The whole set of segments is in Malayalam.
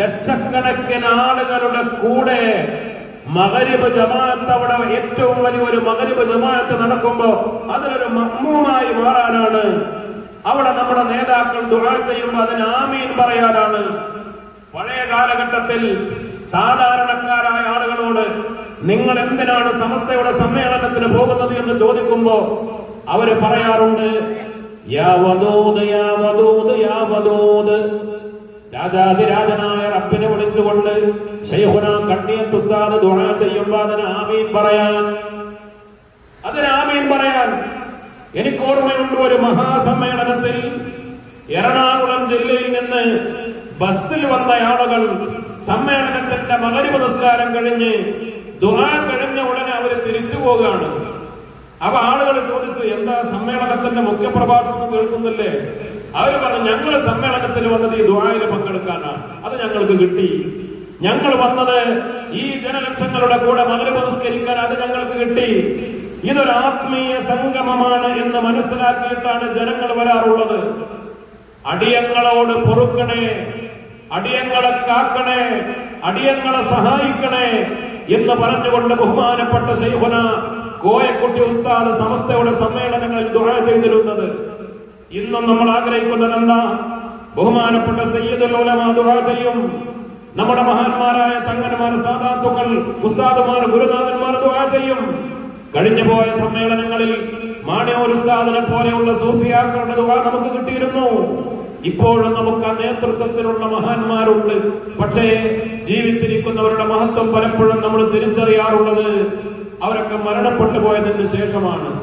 ലക്ഷക്കണക്കിന് ആളുകളുടെ കൂടെ മകരിബ് ജമാഅത്ത് അവിടെ ഏറ്റവും വലിയ ഒരു മകരിബ് ജമാഅത്ത് നടക്കുമ്പോ അതിലൊരു മമ്മൂമായി മാറാനാണ്. അവിടെ നമ്മുടെ നേതാക്കൾ ദുആ ചെയ്യുമ്പോൾ അതിന് ആമീൻ പറയാനാണ്. പഴയ കാലഘട്ടത്തിൽ സാധാരണക്കാരായ ആളുകളോട് നിങ്ങൾ എന്തിനാണ് സമസ്തയുടെ സമ്മേളനത്തിന് പോകുന്നത്? എന്ന് ചോദിക്കുമ്പോ അവർ പറയാറുണ്ട് യാ വദൂദ് യാ വദൂദ് യാ വദൂദ് രാജാതിരാജനായ റബ്ബിനെ വിളിച്ചുകൊണ്ട് ശൈഖുന കണ്ണിയത്ത് ഉസ്താദ് ദുആ ചെയ്യുമ്പോൾ അതിന് ആമീൻ പറയാൻ. അതിന് ആമീൻ പറയാൻ. എനിക്ക് ഓർമ്മയുണ്ട് ഒരു മഹാസമ്മേളനത്തിൽ എറണാകുളം ജില്ലയിൽ നിന്ന് ബസ്സിൽ വന്ന ആളുകൾ സമ്മേളനത്തിന്റെ മകരിവ് നിസ്കാരം കഴിഞ്ഞ് ദുആ കഴിഞ്ഞ ഉടനെ അവർ തിരിച്ചു പോവുകയാണ്. അപ്പൊ ആളുകൾ ചോദിച്ചു എന്താ സമ്മേളനത്തിന്റെ മുഖ്യ പ്രഭാഷണം കേൾക്കുന്നില്ലേ? അവർ പറഞ്ഞു ഞങ്ങൾ സമ്മേളനത്തിൽ വന്നത് ഈ ദുആയിൽ പങ്കെടുക്കാനാണ്. അത് ഞങ്ങൾക്ക് കിട്ടി. ഞങ്ങൾ വന്നത് ഈ ജനലക്ഷങ്ങളുടെ കൂടെ മകരിവ് അത് ഞങ്ങൾക്ക് കിട്ടി. ഇതൊരു ആത്മീയ സംഗമമാണ് എന്ന് മനസ്സിലാക്കിയിട്ടാണ് ജനങ്ങൾ വരാറുള്ളത്. അടിയങ്ങളോട് പൊറുക്കണേ അടിയങ്ങളെ കാക്കണേ അടിയങ്ങളെ സഹായിക്കണേ എന്ന് പറഞ്ഞുകൊണ്ട് ബഹുമാനപ്പെട്ട ശൈഹുന കോയക്കുട്ടി ഉസ്താദ് സമസ്തയുടെ സമ്മേളനങ്ങളിൽ ദുആ ചെയ്തിരുന്നത്. ഇന്നും നമ്മൾ ആഗ്രഹിക്കുന്നത് എന്താ? ബഹുമാനപ്പെട്ട ദുആ ചെയ്യും. നമ്മുടെ മഹാന്മാരായ തങ്ങന്മാർ സാധാത്തുക്കൾ ഉസ്താദുമാർ ഗുരുനാഥന്മാർ ദുആ ചെയ്യും. കഴിഞ്ഞു പോയ സമ്മേളനങ്ങളിൽ മാണിയൂർ ഉസ്താദിനെ പോലെയുള്ള സൂഫിയാക്കളുടെ ദുആ നമുക്ക് കിട്ടിയിരുന്നു. ഇപ്പോഴും നമുക്ക് ആ നേതൃത്വത്തിലുള്ള മഹാന്മാരുണ്ട്. പക്ഷേ ജീവിച്ചിരിക്കുന്നവരുടെ മഹത്വം പലപ്പോഴും നമ്മൾ തിരിച്ചറിയാറുള്ളത്. അവരൊക്കെ മരണപ്പെട്ടു പോയതിന് ശേഷമാണ്.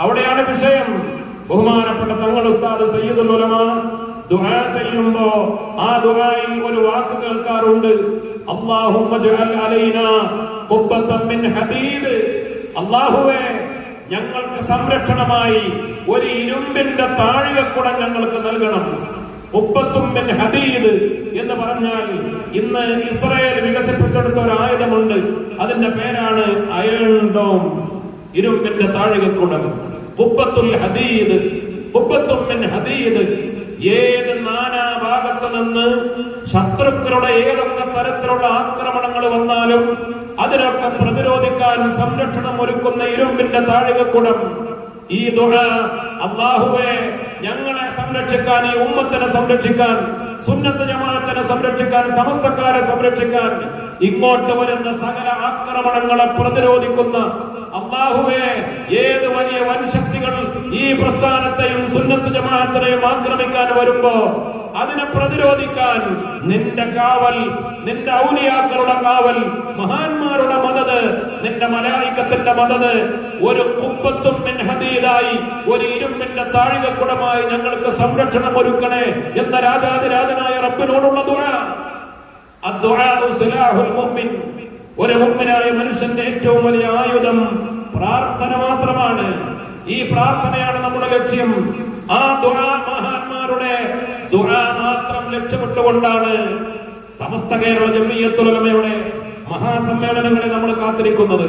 അവിടെയാണ് വിഷയം. ബഹുമാനപ്പെട്ട തങ്ങൾ ഉസ്താദ് സയ്യിദ് ഉലമ ദുആ ചെയ്യുമ്പോ ആ ദുആയിൽ ഒരു വാക്ക് കേൾക്കാറുണ്ട്. അല്ലാഹുമ്മ ജഅൽ അലൈനാ ഖുബ്ബത്തൻ മിൻ ഹദീദ്. അല്ലാഹുവേ ഞങ്ങൾക്ക് സംരക്ഷണമായി ഒരു ഇരുമ്പിന്റെ താഴികക്കുടം ഞങ്ങൾക്ക് നൽകണം. ഖുബ്ബത്തും മിൻ ഹദീദ് എന്ന് പറഞ്ഞാൽ ഇന്ന് ഇസ്രായേൽ വികസിപ്പിച്ചെടുത്ത ഒരു ആയുധമുണ്ട്. അതിന്റെ പേരാണ് അയൺ ഡോം ഇരുമ്പിന്റെ താഴികക്കുടം. ഏത് നാനാഭാഗത്ത് നിന്ന് ശത്രുക്കളുടെ ഏതൊക്കെ തരത്തിലുള്ള ആക്രമണങ്ങൾ വന്നാലും അതിനൊക്കെ പ്രതിരോധിക്കാൻ സംരക്ഷണം ഒരുക്കുന്ന ഇരുമ്പിന്റെ താഴികക്കുടം. ഈ ദുഴ അള്ളാഹുവെ ഞങ്ങളെ സംരക്ഷിക്കാൻ ഈ ഉമ്മത്തിനെ സംരക്ഷിക്കാൻ സുന്നത്ത് ജമാഅത്തിനെ സംരക്ഷിക്കാൻ സമസ്തക്കാരെ സംരക്ഷിക്കാൻ ഇങ്ങോട്ട് വരുന്ന സകല ആക്രമണങ്ങളെ പ്രതിരോധിക്കുന്ന അള്ളാഹുവെ ഏത് വലിയ വൻശക്തികൾ ഈ പ്രസ്ഥാനത്തെയും സുന്നത്ത് ജമാഅത്തിനെയും ആക്രമിക്കാൻ വരുമ്പോ അതിനെ പ്രതിരോധിക്കാൻ നിന്റെ കാവൽ നിന്റെ ഔലിയാക്കളുടെ കാവൽ മഹാന്മാരുടെ മദത് നിന്റെ മലയാളിക്കത്തിന്റെ മദത് ഒരു കുമ്പത്തും ഹദീദായി ഒരു ഇരുമ്പിന്റെ താഴികക്കുടമായി ഞങ്ങൾക്ക് സംരക്ഷണം ഒരുക്കണേ എന്ന രാജാതിരാജനായ റബ്ബിനോടുള്ള ഒരു മുമ്പിനായ മനുഷ്യന്റെ ഏറ്റവും വലിയ ആയുധം പ്രാർത്ഥന മാത്രമാണ്. ഈ പ്രാർത്ഥനയാണ് നമ്മുടെ ലക്ഷ്യം. ആ ദുആ മഹാന്മാരുടെ ദുആ മാത്രം ലക്ഷ്യമിട്ടുകൊണ്ടാണ് സമസ്ത കേരള ജമ്മിയത്തുലമയുടെ മഹാസമ്മേളനങ്ങളെ നമ്മൾ കാത്തിരിക്കുന്നത്.